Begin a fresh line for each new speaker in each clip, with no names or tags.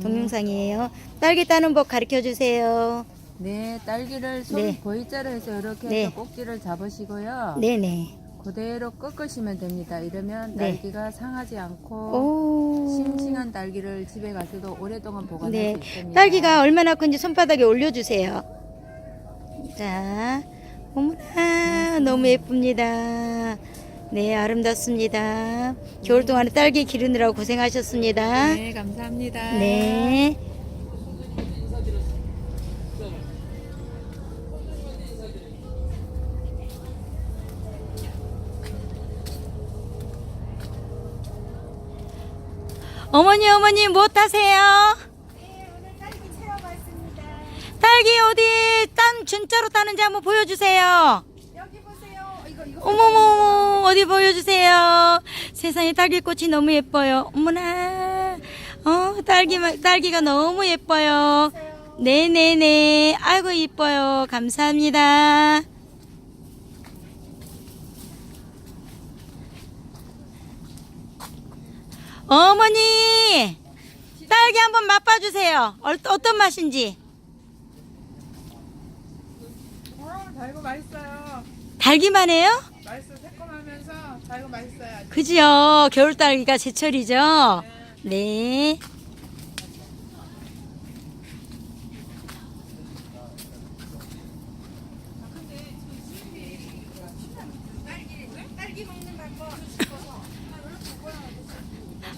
동영상이에요. 딸기 따는 법 가르쳐 주세요.
네, 딸기를 손
네.
해서 이렇게
네.
해서 꼭지를 잡으시고요.
네네.
그대로 꺾으시면 됩니다. 이러면
네.
딸기가 상하지 않고
오.
싱싱한 딸기를 집에 가서도 오랫동안 보관할
네.
수 있습니다.
딸기가 얼마나 큰지 손바닥에 올려주세요. 자, 어머나, 너무 예쁩니다. 네, 아름답습니다. 겨울 동안에 딸기 기르느라고 고생하셨습니다.
네, 감사합니다.
네. 어머니 어머니 뭐 타세요? 딸기 어디 딴 진짜로 따는지 한번 보여주세요.
여기 보세요. 이거 이거
어머머 어디 보여주세요. 세상에 딸기꽃이 너무 예뻐요. 어머나 어 딸기 딸기가 너무 예뻐요. 네네네 아이고 예뻐요. 감사합니다. 어머니 딸기 한번 맛봐주세요. 어, 어떤 맛인지
어, 달고 맛있어요.
달기만 해요?
맛있어 새콤하면서 달고 맛있어요.
그지요. 겨울 딸기가 제철이죠. 네.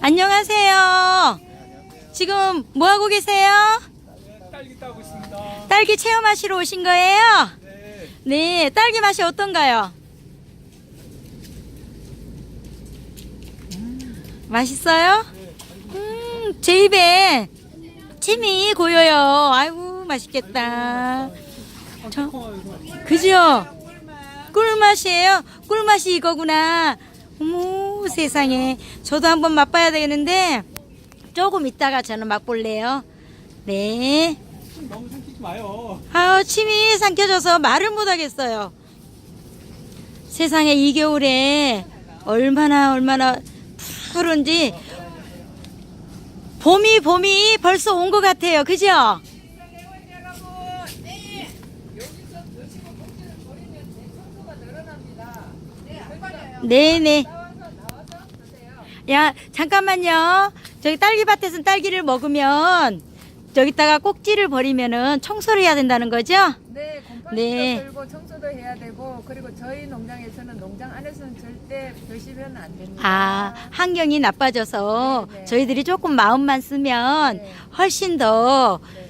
안녕하세요. 지금 뭐 하고 계세요?
딸기 따고 있습니다.
딸기 체험하시러 오신 거예요?
네.
네, 딸기 맛이 어떤가요? 맛있어요? 음, 제 입에 침이 고여요. 아이고, 맛있겠다. 저, 그죠? 꿀맛이에요? 꿀맛이 이거구나. 어머, 세상에. 저도 한번 맛봐야 되겠는데, 조금 이따가 저는 맛볼래요. 네.
마요.
아, 침이 삼켜져서 말을 못 하겠어요. 세상에 이 겨울에 얼마나 얼마나 푸른지 봄이 봄이 벌써 온 것 같아요. 그죠? 네네. 야, 잠깐만요. 저기 딸기밭에서 딸기를 먹으면 저기다가 꼭지를 버리면은 청소를 해야 된다는 거죠?
네, 곰팡이도
네.
들고 청소도 해야 되고 그리고 저희 농장에서는 농장 안에서는 절대 드시면 안 됩니다.
아, 환경이 나빠져서
네, 네.
저희들이 조금 마음만 쓰면
네.
훨씬 더
네.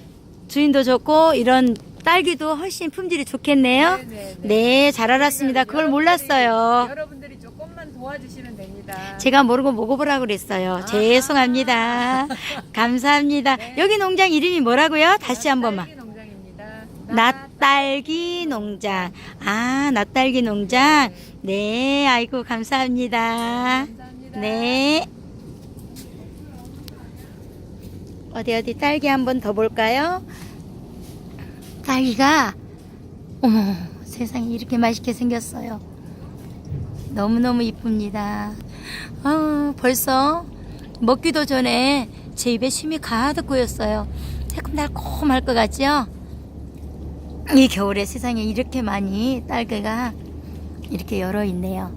주인도 좋고 이런 딸기도 훨씬 품질이 좋겠네요.
네, 네, 네.
네, 잘 알았습니다. 그걸
여러분들이-
몰랐어요.
여러분들이 도와주시면 됩니다.
제가 모르고 먹어보라고 그랬어요. 죄송합니다. 감사합니다. 여기 농장 이름이 뭐라고요? 다시 한 번만.
농장입니다.
낫딸기 농장. 아, 낫딸기 농장. 네, 아이고, 감사합니다.
감사합니다.
네. 어디, 어디, 딸기 한 번 더 볼까요? 딸기가, 어머, 세상에 이렇게 맛있게 생겼어요. 너무너무 이쁩니다. 아, 벌써 먹기도 전에 제 입에 침이 가득 고였어요. 새콤달콤할 것 같죠? 이 겨울에 세상에 이렇게 많이 딸기가 이렇게 열어 있네요.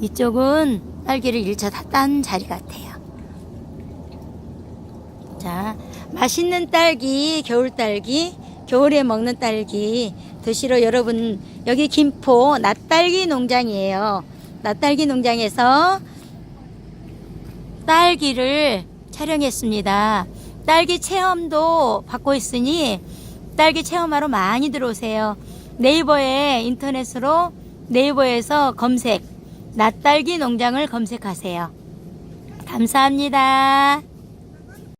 이쪽은 딸기를 1차 다 딴 자리 같아요. 자, 맛있는 딸기, 겨울 딸기, 겨울에 먹는 딸기 드시러 여러분 여기 김포 낫딸기 농장이에요. 낫딸기 농장에서 딸기를 촬영했습니다. 딸기 체험도 받고 있으니 딸기 체험하러 많이 들어오세요. 네이버에 인터넷으로 네이버에서 검색 낫딸기 농장을 검색하세요. 감사합니다.